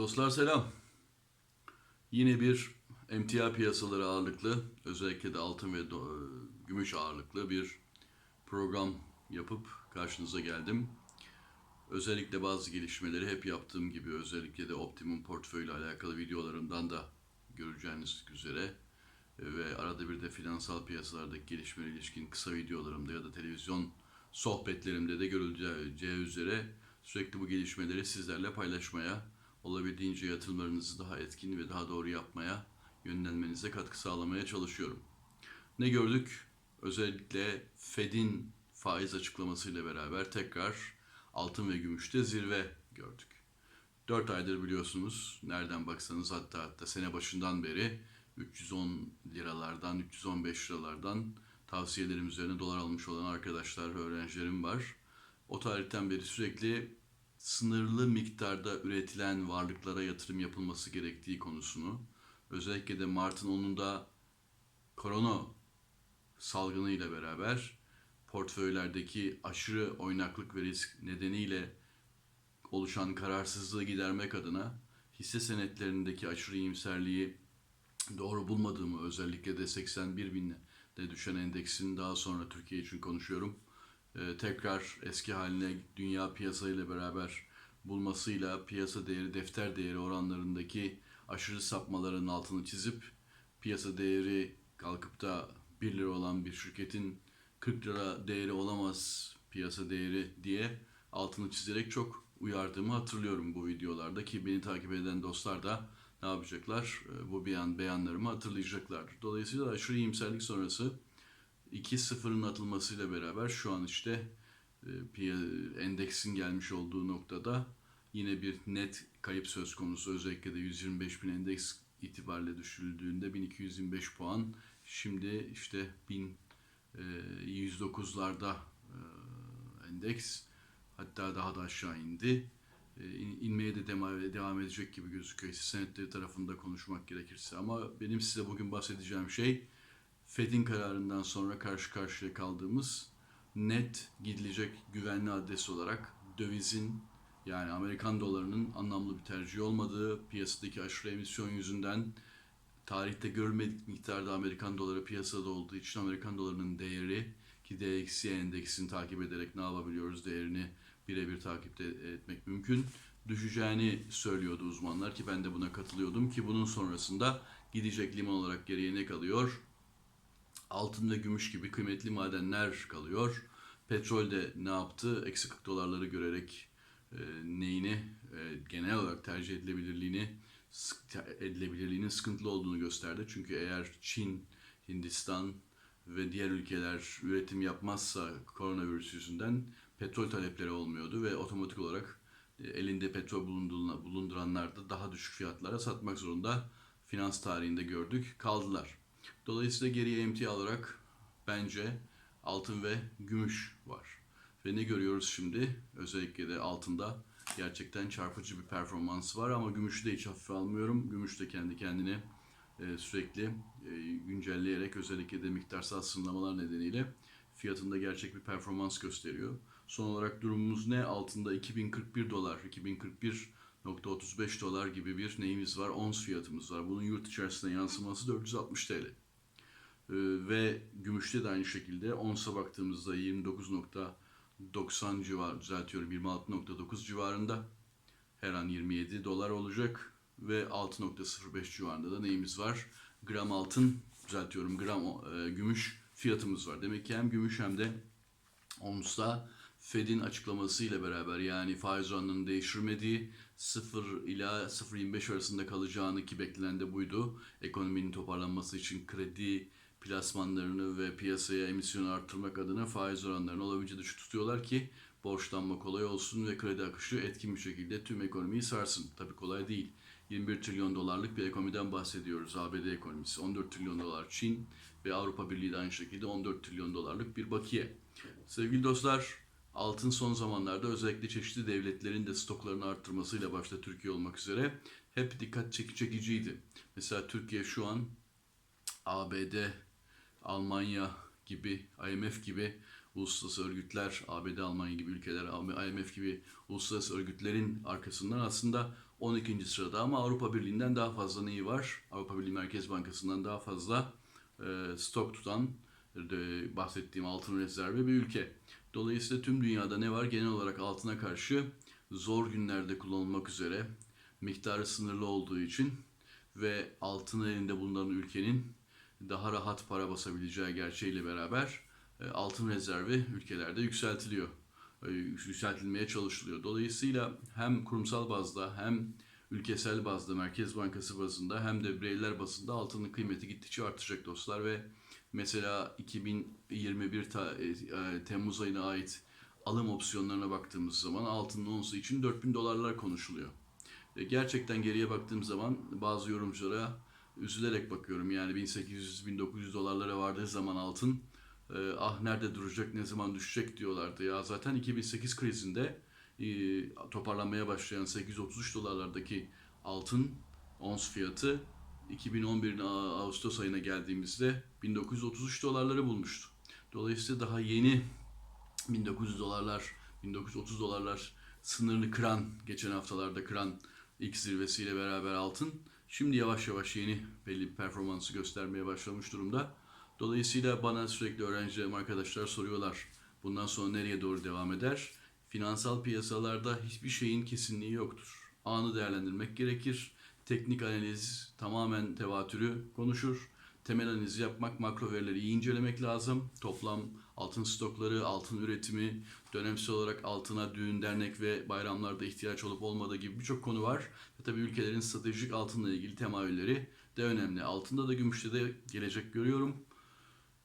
Dostlar selam. Yine bir emtia piyasaları ağırlıklı, özellikle de altın ve do- gümüş ağırlıklı bir program yapıp karşınıza geldim. Özellikle bazı gelişmeleri hep yaptığım gibi özellikle de optimum portföy ile alakalı videolarımdan da göreceğiniz üzere e, ve arada bir de finansal piyasalardaki gelişmelere ilişkin kısa videolarımda ya da televizyon sohbetlerimde de görüleceği üzere sürekli bu gelişmeleri sizlerle paylaşmaya, olabildiğince yatırımlarınızı daha etkin ve daha doğru yapmaya, yönlenmenize katkı sağlamaya çalışıyorum. Ne gördük? Özellikle Fed'in faiz açıklamasıyla beraber tekrar altın ve gümüşte zirve gördük. 4 aydır biliyorsunuz nereden baksanız hatta hatta sene başından beri 310 liralardan 315 liralardan tavsiyelerim üzerine dolar almış olan arkadaşlar öğrencilerim var. O tarihten beri sürekli sınırlı miktarda üretilen varlıklara yatırım yapılması gerektiği konusunu özellikle de Mart'ın 10'unda korona salgınıyla beraber portföylerdeki aşırı oynaklık ve risk nedeniyle oluşan kararsızlığı gidermek adına hisse senetlerindeki aşırı iyimserliği doğru bulmadığımı özellikle de 81 binde düşen endeksin daha sonra Türkiye için konuşuyorum. Ee, tekrar eski haline dünya piyasayla beraber bulmasıyla piyasa değeri defter değeri oranlarındaki aşırı sapmaların altını çizip piyasa değeri kalkıp da 1 lira olan bir şirketin 40 lira değeri olamaz piyasa değeri diye altını çizerek çok uyardığımı hatırlıyorum bu videolarda ki beni takip eden dostlar da ne yapacaklar? Ee, Bu beyan, beyanlarımı hatırlayacaklardır. Dolayısıyla aşırı iyimserlik sonrası 2-0'ın atılmasıyla beraber şu an işte e, endeksin gelmiş olduğu noktada yine bir net kayıp söz konusu. Özellikle de 125 bin endeks itibariyle düşürüldüğünde 1225 puan. Şimdi işte 1109'larda e, endeks hatta daha da aşağı indi. E, in- inmeye de devam edecek gibi gözüküyor hisse senetleri tarafında konuşmak gerekirse. Ama benim size bugün bahsedeceğim şey Fed'in kararından sonra karşı karşıya kaldığımız net gidilecek güvenli adres olarak dövizin yani Amerikan dolarının anlamlı bir tercih olmadığı, piyasadaki aşırı emisyon yüzünden tarihte görülmedik miktarda Amerikan doları piyasada olduğu için Amerikan dolarının değeri ki DXY endeksini takip ederek ne yapabiliyoruz değerini birebir takip etmek mümkün. Düşeceğini söylüyordu uzmanlar ki ben de buna katılıyordum ki bunun sonrasında gidecek liman olarak geriye ne kalıyor? Altın ve gümüş gibi kıymetli madenler kalıyor. Petrol de ne yaptı? Eksi 40 dolarları görerek e, neyini e, genel olarak tercih edilebilirliğini edilebilirliğinin sıkıntılı olduğunu gösterdi. Çünkü eğer Çin, Hindistan ve diğer ülkeler üretim yapmazsa koronavirüs yüzünden petrol talepleri olmuyordu ve otomatik olarak e, elinde petrol bulunduranlar da daha düşük fiyatlara satmak zorunda finans tarihinde gördük kaldılar. Dolayısıyla geriye emtia olarak bence altın ve gümüş var. Ve ne görüyoruz şimdi? Özellikle de altında gerçekten çarpıcı bir performans var ama gümüşü de hiç hafife almıyorum. Gümüş de kendi kendine e, sürekli e, güncelleyerek özellikle de miktarsal sınırlamalar nedeniyle fiyatında gerçek bir performans gösteriyor. Son olarak durumumuz ne? Altında 2041 dolar, 2041.35 dolar gibi bir neyimiz var? Ons fiyatımız var. Bunun yurt içerisinde yansıması 460 TL. Ee, ve gümüşte de aynı şekilde onsa baktığımızda 29.90 civar düzeltiyorum 26.9 civarında her an 27 dolar olacak ve 6.05 civarında da neyimiz var? Gram altın düzeltiyorum gram e, gümüş fiyatımız var. Demek ki hem gümüş hem de OMS'ta Fed'in açıklamasıyla beraber yani faiz oranlarının değiştirmediği 0 ila 0.25 arasında kalacağını ki beklenen de buydu. Ekonominin toparlanması için kredi plasmanlarını ve piyasaya emisyonu arttırmak adına faiz oranlarını olabildiğince düşük tutuyorlar ki borçlanma kolay olsun ve kredi akışı etkin bir şekilde tüm ekonomiyi sarsın. Tabii kolay değil. 21 trilyon dolarlık bir ekonomiden bahsediyoruz. ABD ekonomisi 14 trilyon dolar Çin ve Avrupa Birliği de aynı şekilde 14 trilyon dolarlık bir bakiye. Sevgili dostlar, altın son zamanlarda özellikle çeşitli devletlerin de stoklarını arttırmasıyla başta Türkiye olmak üzere hep dikkat çeki çekiciydi. Mesela Türkiye şu an ABD, Almanya gibi, IMF gibi uluslararası örgütler, ABD, Almanya gibi ülkeler, IMF gibi uluslararası örgütlerin arkasından aslında 12. sırada ama Avrupa Birliği'nden daha fazla neyi var? Avrupa Birliği Merkez Bankası'ndan daha fazla e, stok tutan de, bahsettiğim altın rezervi bir ülke. Dolayısıyla tüm dünyada ne var? Genel olarak altına karşı zor günlerde kullanılmak üzere miktarı sınırlı olduğu için ve altın elinde bulunan ülkenin daha rahat para basabileceği gerçeğiyle beraber e, altın rezervi ülkelerde yükseltiliyor. E, Yükseltilmeye çalışılıyor. Dolayısıyla hem kurumsal bazda hem ülkesel bazda, Merkez Bankası bazında hem de bireyler bazında altının kıymeti gittikçe artacak dostlar ve mesela 2021 ta- e, e, Temmuz ayına ait alım opsiyonlarına baktığımız zaman altının onsu için 4000 dolarlar konuşuluyor. E, Gerçekten geriye baktığım zaman bazı yorumculara üzülerek bakıyorum. Yani 1800-1900 dolarlara vardığı zaman altın e, ah nerede duracak, ne zaman düşecek diyorlardı. Ya zaten 2008 krizinde e, toparlanmaya başlayan 833 dolarlardaki altın ons fiyatı 2011'in A- Ağustos ayına geldiğimizde 1933 dolarları bulmuştu. Dolayısıyla daha yeni 1900 dolarlar, 1930 dolarlar sınırını kıran, geçen haftalarda kıran ilk zirvesiyle beraber altın şimdi yavaş yavaş yeni belli bir performansı göstermeye başlamış durumda. Dolayısıyla bana sürekli öğrencilerim, arkadaşlar soruyorlar bundan sonra nereye doğru devam eder? Finansal piyasalarda hiçbir şeyin kesinliği yoktur. Anı değerlendirmek gerekir. Teknik analiz tamamen tevatürü konuşur. Temel analiz yapmak, makro verileri iyi incelemek lazım. Toplam altın stokları, altın üretimi, dönemsel olarak altına düğün, dernek ve bayramlarda ihtiyaç olup olmadığı gibi birçok konu var. Ve tabii ülkelerin stratejik altınla ilgili temayülleri de önemli. Altında da gümüşte de gelecek görüyorum.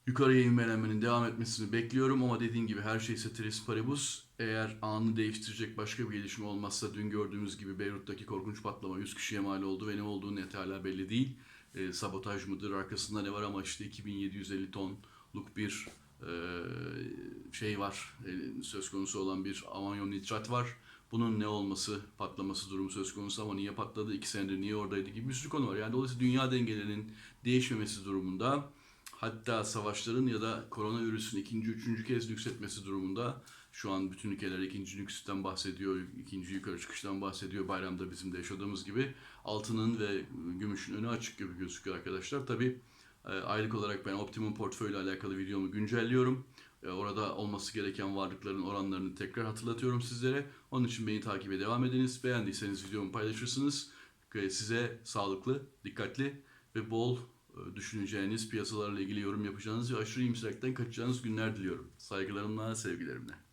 Yukarıya ivmelenmenin devam etmesini bekliyorum ama dediğim gibi her şey ceteris paribus. Eğer anı değiştirecek başka bir gelişme olmazsa dün gördüğümüz gibi Beyrut'taki korkunç patlama 100 kişiye mal oldu ve ne olduğu net hala belli değil. E, sabotaj mıdır, arkasında ne var ama işte 2750 tonluk bir e, şey var, e, söz konusu olan bir amonyon nitrat var. Bunun ne olması, patlaması durumu söz konusu ama niye patladı, iki senedir niye oradaydı gibi bir sürü konu var. Yani dolayısıyla dünya dengelerinin değişmemesi durumunda hatta savaşların ya da koronavirüsün ikinci, üçüncü kez nüksetmesi durumunda şu an bütün ülkeler ikinci nüksüsten bahsediyor, ikinci yukarı çıkıştan bahsediyor. Bayramda bizim de yaşadığımız gibi altının ve gümüşün önü açık gibi gözüküyor arkadaşlar. Tabii e, aylık olarak ben optimum portföyle alakalı videomu güncelliyorum. E, Orada olması gereken varlıkların oranlarını tekrar hatırlatıyorum sizlere. Onun için beni takibe devam ediniz. Beğendiyseniz videomu paylaşırsınız. Size sağlıklı, dikkatli ve bol düşüneceğiniz, piyasalarla ilgili yorum yapacağınız ve aşırı iyimserlikten kaçacağınız günler diliyorum. Saygılarımla, sevgilerimle.